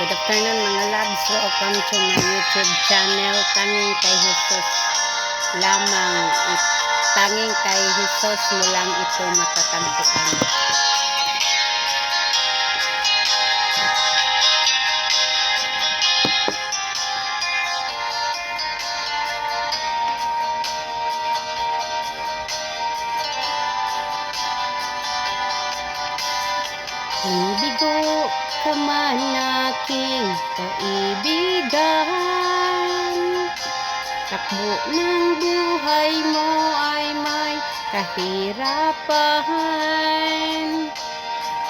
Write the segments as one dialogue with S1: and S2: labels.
S1: Good afternoon mga loves. Welcome to my YouTube channel. Tanging kay Jesus lamang. Tanging kay Jesus mo lang ito matatagpuan. Ibigo ka man aking kaibigan. Takbo ng buhay mo ay may kahirapan.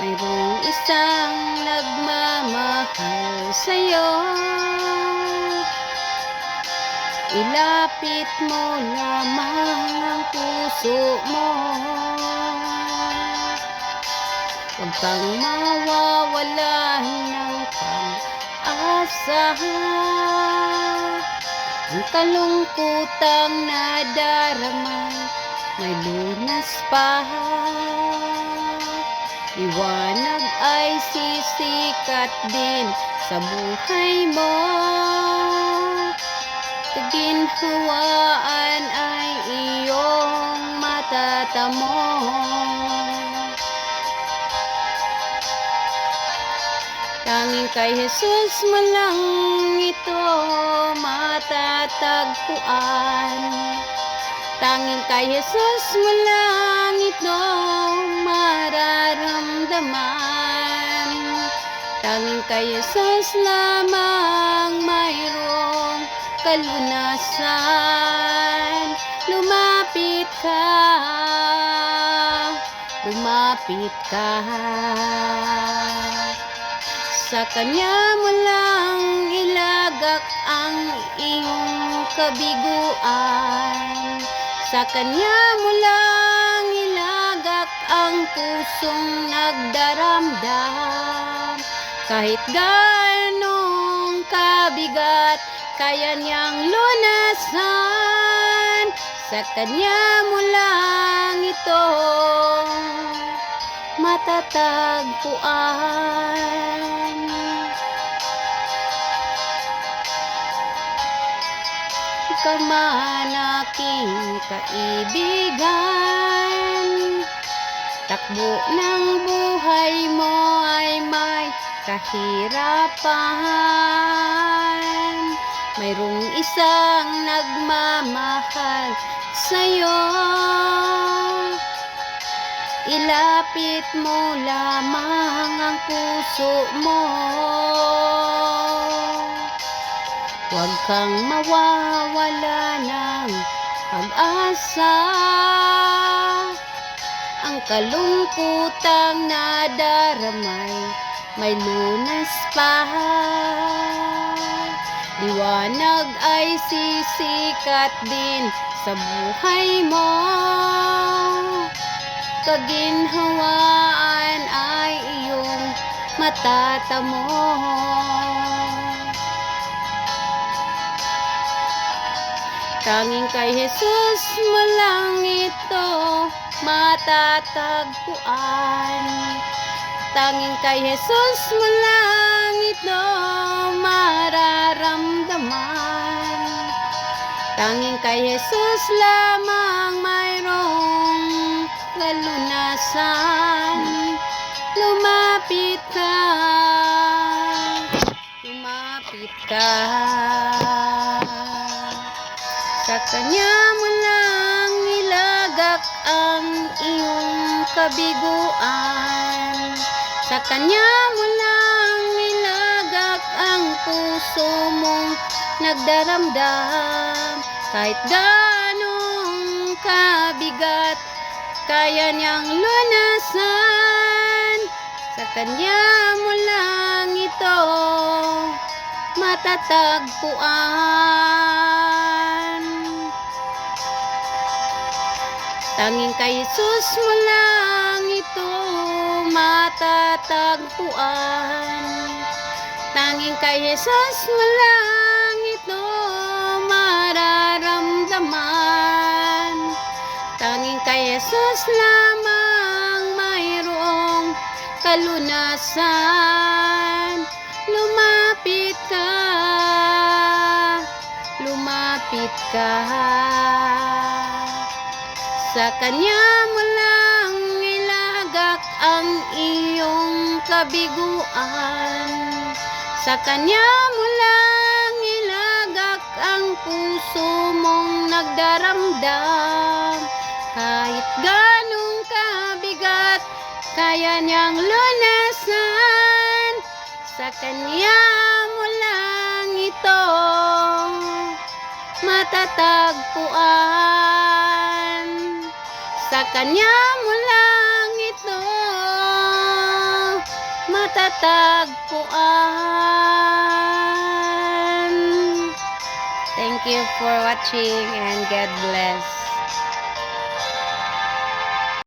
S1: Mayroong isang nagmamahal sa'yo. Ilapit mo lamang ang puso mo Huwag kang mawawalan ng pag-asa Ang kalungkutang nadaramay May lunas pa. Liwanag ay sisikat din sa buhay mo. Kaginhawaan ay iyong matatamo Tanging kay Jesus mo lang ito matatagpuan. Tanging kay Jesus mo lang ito mararamdaman. Tanging kay Jesus lamang mayroong kalunasan. Lumapit ka Lumapit ka sa kanya mo lang ilagak ang iyong kabiguan. Sa kanya mo lang ilagak ang pusong nagdaramdam. Kahit ganong kabigat, kaya niyang lunasan. Sa kanya mo lang ito matatagpuan. Ikaw man aking kaibigan. Takbo ng buhay mo ay may kahirapan. Mayroong isang nagmamahal sa'yo Ilapit mo lamang ang puso mo. Huwag kang mawawala ng pag-asa. Ang kalungkutang nadaramay May lunas pa. Liwanag ay sisikat din sa buhay mo kaginhawaan ay iyong matatamo. Tanging kay Jesus mo lang ito matatagpuan. Tanging kay Jesus mo lang ito mararamdaman. Tanging kay Jesus lamang Sa kanya mo lang ilagak ang iyong kabiguan. Sa kanya mo lang ilagak ang puso mong nagdaramdam. Kahit ganong kabigat, kaya niyang lunasan. Sa kanya mo lang ito matatagpuan. Tanging kay Jesus mo lang ito matatagpuan. Tanging kay Jesus mo lang ito mararamdaman. Tanging kay Jesus lamang mayroong kalunasan. Lumapit ka, lumapit ka. Sa kanya mo lang ilagak ang iyong kabiguan. Sa kanya mo lang ilagak ang puso mong nagdaramdam. Kahit ganong kabigat kaya niyang lunasan. Sa kanya mo lang ito matatagpuan Sa kanya mo lang ito matatagpuan Thank you for watching and God bless.